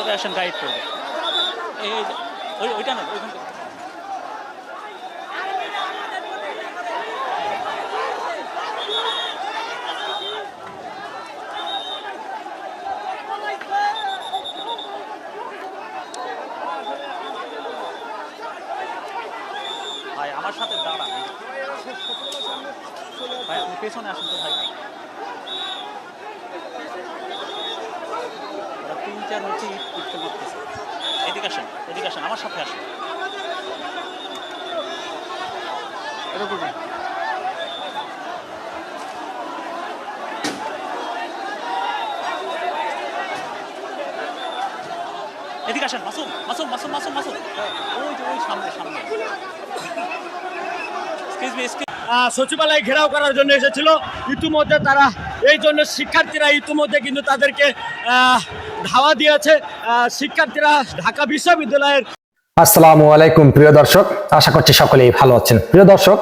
সরে আসেন, গাইড করবে। এই এই ওই ওইটা না, ওইখান। ভাই, আমার সাথে দাঁড়ান। ভাই, আপনি পেছনে আসুন তো। ভাই ওরা তিন চার হচ্ছে উঠতে এদিকে আসেন এদিকে আসেন, আমার সাথে আসেন। এদিকে আসেন, মাসুম মাসুম মাসুম মাসুম মাসুম। ওই যে, ওই সামনে সামনে। সচিবালয় ঘেরাও করার জন্য এসেছিল। ইতিমধ্যে তারা, এই জন্য শিক্ষার্থীরা ইতিমধ্যে কিন্তু তাদেরকে ধাওয়া দিয়েছে শিক্ষার্থীরা ঢাকা বিশ্ববিদ্যালয়ের আসসালামু আলাইকুম, প্রিয় দর্শক। আশা করছি সকলেই ভালো আছেন। প্রিয় দর্শক,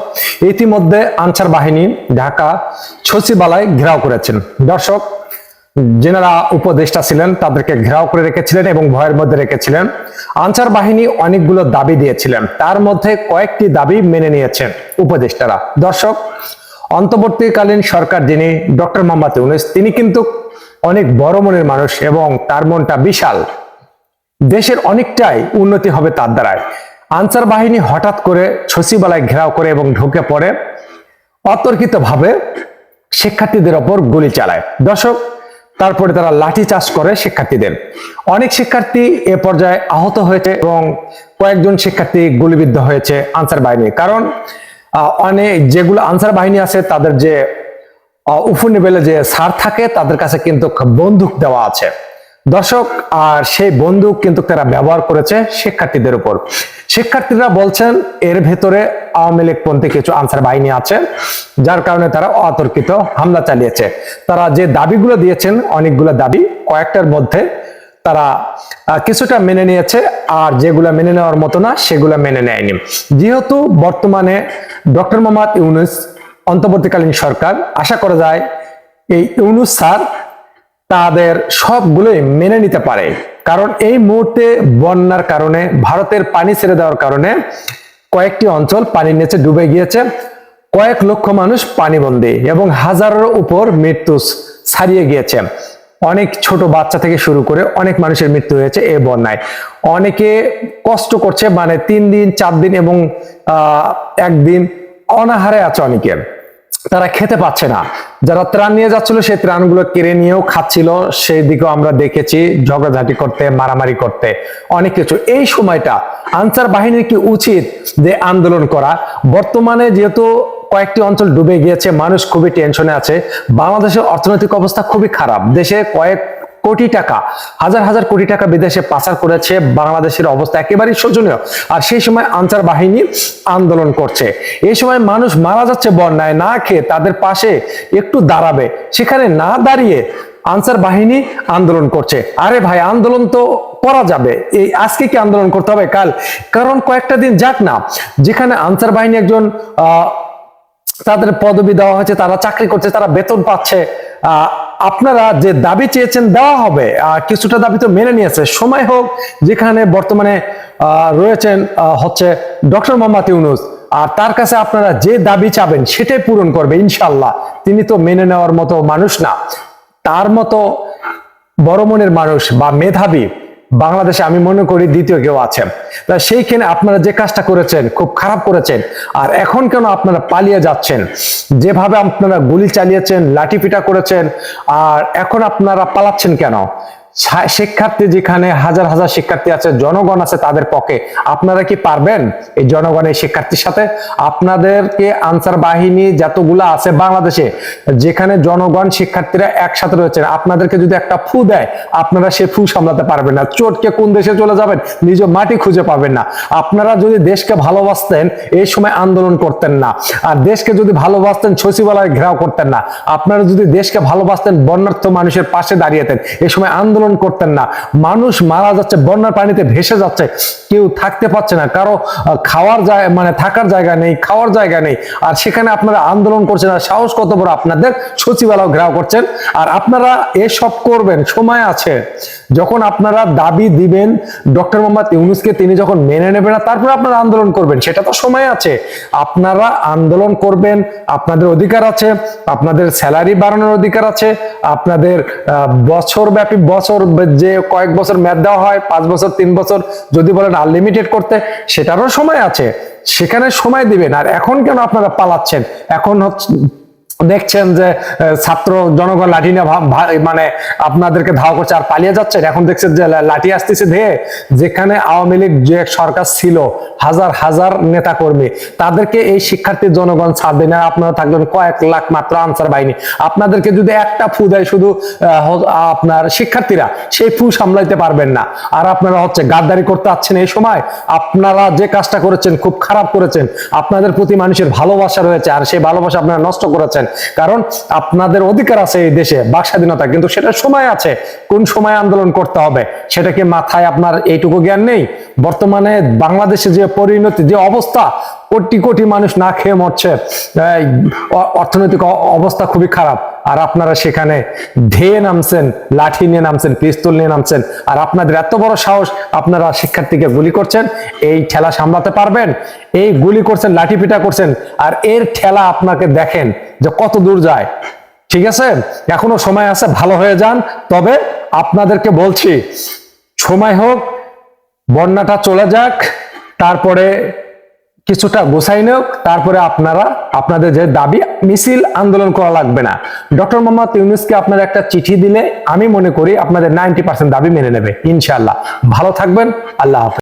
ইতিমধ্যে আনসার বাহিনী ঢাকা সচিবালয় ঘেরাও করেছেন। দর্শক, যেনারা উপদেষ্টা ছিলেন, তাদেরকে ঘেরাও করে রেখেছিলেন এবং ভয়ের মধ্যে রেখেছিলেন। আনসার বাহিনী অনেকগুলো দাবি দিয়েছিলেন। তার মধ্যে কয়েকটি দাবি মেনে নিয়েছেন উপদেষ্টারা। দর্শক, অন্তর্বর্তীকালীন সরকার যিনি ডক্টর মোহাম্মদ ইউনুস, তিনি কিন্তু অনেক বড় মনের মানুষ এবং তার মনটা বিশাল। দেশের অনেকটাই উন্নতি হবে তার দ্বারাই আনসার বাহিনী হঠাৎ করে সচিবালয় ঘেরাও করে এবং ঢুকে পড়ে। অতর্কিতভাবে শিক্ষার্থীদের ওপর গুলি চালায়। দর্শক, তারপরে তারা লাঠি চাষ করে শিক্ষার্থীদের। অনেক শিক্ষার্থী এ পর্যায়ে আহত হয়েছে এবং কয়েকজন শিক্ষার্থী গুলিবিদ্ধ হয়েছে আনসার বাহিনী কারণ অনেক যেগুলো আনসার বাহিনী আছে, তাদের যে উপনিবেলে যে সার থাকে, তাদের কাছে কিন্তু বন্দুক দেওয়া আছে। দর্শক, আর সেই বন্দুক কিন্তু তারা ব্যবহার করেছে শিক্ষার্থীদের উপর। শিক্ষার্থীরা বলছেন, এর ভেতরে আওয়ামী লীগ পন্থী কিছু আনসার বাহিনী আছে, যার কারণে তারা অতর্কিত হামলা চালিয়েছে। তারা যে দাবিগুলো দিয়েছেন, অনেকগুলো দাবি, কয়েকটার মধ্যে তারা কিছুটা মেনে নিয়েছে, আর যেগুলো মেনে নেওয়ার মতো না, সেগুলো মেনে নেয়নি। যেহেতু বর্তমানে ডক্টর মোহাম্মদ ইউনুস অন্তর্বর্তীকালীন সরকার আশা করা যায় এই ইউনুস স্যার তাদের সবগুলোই মেনে নিতে পারে। কারণ এই মুহূর্তে বন্যার কারণে ভারতের পানি ছেড়ে দেওয়ার কারণে কয়েকটি অঞ্চল পানির নিচে ডুবে গিয়েছে। কয়েক লক্ষ মানুষ পানিবন্দী এবং হাজারের উপর মৃত্যু ছাড়িয়ে গিয়েছে। অনেক ছোট বাচ্চা থেকে শুরু করে অনেক মানুষের মৃত্যু হয়েছে এই বন্যায়। অনেকে কষ্ট করছে মানে তিন দিন চার দিন এবং আহ, একদিন অনাহারে আছে অনেকে। তারা খেতে পাচ্ছে না। যারা ত্রাণ নিয়ে যাচ্ছিল, সেই ত্রাণগুলো কেড়ে নিয়েও খাচ্ছিল। সেই দিকেও আমরা দেখেছি ঝগড়াঝাটি করতে, মারামারি করতে, অনেক কিছু। এই সময়টা আনসার বাহিনীর কি উচিত যে আন্দোলন করা? বর্তমানে যেহেতু কয়েকটি অঞ্চল ডুবে গিয়েছে, মানুষ খুবই টেনশনে আছে। বাংলাদেশের অর্থনৈতিক অবস্থা খুবই খারাপ। দেশে কয়েক কোটি টাকা হাজার হাজার কোটি টাকা বিদেশে পাচার করেছে বাংলাদেশের অবস্থা একেবারেই শোচনীয়। আর সেই সময় আনসার বাহিনী আন্দোলন করছে। এই সময় মানুষ মারা যাচ্ছে বন্যায় না খেয়ে তাদের পাশে একটু দাঁড়াবে। সেখানে না দাঁড়িয়ে আনসার বাহিনী আন্দোলন করছে। আরে ভাই আন্দোলন তো করা যাবে। এই আজকে কি আন্দোলন করতে হবে কাল? কারণ কয়েকটা দিন যাক না। যেখানে আনসার বাহিনী একজন তাদের পদবি দেওয়া হয়েছে তারা চাকরি করছে তারা বেতন পাচ্ছে আহ, আপনারা যে দাবি চেয়েছেন দেওয়া হবে কিছুটা দাবি তো মেনে নিয়েছে। সময় হোক, যেখানে বর্তমানে রয়েছেন হচ্ছে ডক্টর মোহাম্মদ ইউনুস, আর তার কাছে আপনারা যে দাবি চাবেন সেটাই পূরণ করবে ইনশাল্লাহ তিনি তো মেনে নেওয়ার মতো মানুষ না। তার মতো বড় মনের মানুষ বা মেধাবী বাংলাদেশে আমি মনে করি দ্বিতীয় কেউ আছে। তা সেইখানে আপনারা যে কাজটা করেছেন, খুব খারাপ করেছেন, আর এখন কেন আপনারা পালিয়ে যাচ্ছেন? যেভাবে আপনারা গুলি চালিয়েছেন, লাঠিপিটা করেছেন, আর এখন আপনারা পালাচ্ছেন কেন? শিক্ষার্থী যেখানে হাজার হাজার শিক্ষার্থী আছে, জনগণ আছে তাদের পক্ষে, আপনারা কি পারবেন এই জনগণের শিক্ষার্থীর সাথে? আপনাদেরকে আনসার বাহিনী যতগুলো আছে বাংলাদেশে, যেখানে জনগণ শিক্ষার্থীরা একসাথে রয়েছেন, আপনাদেরকে যদি একটা ফু দেয়, আপনারা সে ফু সামলাতে পারবেন না। চোটকে কোন দেশে চলে যাবেন? নিজ মাটি খুঁজে পাবেন না। আপনারা যদি দেশকে ভালোবাসতেন, এই সময় আন্দোলন করতেন না। আর দেশকে যদি ভালোবাসতেন, সচিবালয় ঘেরাও করতেন না। আপনারা যদি দেশকে ভালোবাসতেন, বন্যার্থ মানুষের পাশে দাঁড়িয়েতেন এই সময় আন্দোলন করতেন না। মানুষ মারা যাচ্ছে, বন্যার পানিতে ভেসে যাচ্ছে, কেউ থাকতে পারছে না। কারও খাওয়ার জায়গা মানে থাকার জায়গা নেই, খাওয়ার জায়গা নেই। আর সেখানে আপনারা আন্দোলন করছেন, আর সাহস কত বড় আপনাদের? সচিবালয় ঘেরাও করছেন। আর আপনারা এসব করবেন, সময় আছে। যখন আপনারা দাবি দিবেন, ডক্টর মোহাম্মদ ইউনুসকে তিনি যখন মেনে নেবেন না তারপর আপনারা আন্দোলন করবেন, সেটা তো সময় আছে। আপনারা আন্দোলন করবেন, আপনাদের অধিকার আছে, আপনাদের স্যালারি বাড়ানোর অধিকার আছে, আপনাদের বছর ব্যাপী বছর যে কয়েক বছর মেয়াদ দেওয়া হয়, পাঁচ বছর, তিন বছর যদি বলেন আনলিমিটেড করতে, সেটারও সময় আছে। সেখানে সময় দিবেন। আর এখন কেন আপনারা পালাচ্ছেন? এখন দেখছেন যে ছাত্র জনগণ লাঠি নিয়ে মানে আপনাদেরকে ধাওয়া করছে আর পালিয়ে যাচ্ছেন এখন দেখছেন যে লাঠি আসতেছে ধেয়ে। যেখানে আওয়ামী লীগ যে সরকার ছিল, হাজার হাজার নেতা কর্মী তাদেরকে এই শিক্ষার্থী জনগণ ছাড় দেয় না। আপনারা থাকবেন কয়েক লাখ মাত্র আনসার বাহিনী। আপনাদেরকে যদি একটা ফু দেয় শুধু আপনার শিক্ষার্থীরা, সেই ফু সামলাইতে পারবেন না। আর আপনারা হচ্ছে গাদ্দারি করতে আসছেন এই সময়। আপনারা যে কাজটা করেছেন, খুব খারাপ করেছেন। আপনাদের প্রতি মানুষের ভালোবাসা রয়েছে। আর সেই ভালোবাসা আপনারা নষ্ট করেছেন। কারণ আপনাদের অধিকার আছে এই দেশে, বাক স্বাধীনতা, কিন্তু সেটার সময় আছে। কোন সময় আন্দোলন করতে হবে, সেটা কি মাথায় আপনার এইটুকু জ্ঞান নেই? বর্তমানে বাংলাদেশে যে পরিণতি, যে অবস্থা, কোটি কোটি মানুষ না খেয়ে মরছে অর্থনৈতিক অবস্থা খুবই খারাপ। আর আপনারা সেখানে ধেয়ে নামছেন, লাঠি নিয়ে নামছেন, পিস্তল নিয়ে নামছেন, আর আপনাদের এত বড় সাহস, আপনারা শিক্ষার্থীকে গুলি করছেন, এই ঠেলা সামলাতে পারবেন, এই গুলি করছেন লাঠি পিটা করছেন, আর এর ঠেলা আপনাকে দেখেন যে কত দূর যায়। ঠিক আছে? এখনও সময় আছে, ভালো হয়ে যান। তবে আপনাদেরকে বলছি, সময় হোক, বন্যাটা চলে যাক, তারপরে কিছুটা গোছাই হোক তারপরে আপনারা, আপনাদের যে দাবি, মিছিল আন্দোলন করা লাগবে না। ডক্টর মোহাম্মদ ইউনুসকে আপনারা একটা চিঠি দিলে, আমি মনে করি আপনাদের নাইনটি পার্সেন্ট দাবি মেনে নেবে, ইনশাআল্লাহ। ভালো থাকবেন, আল্লাহ হাফেজ।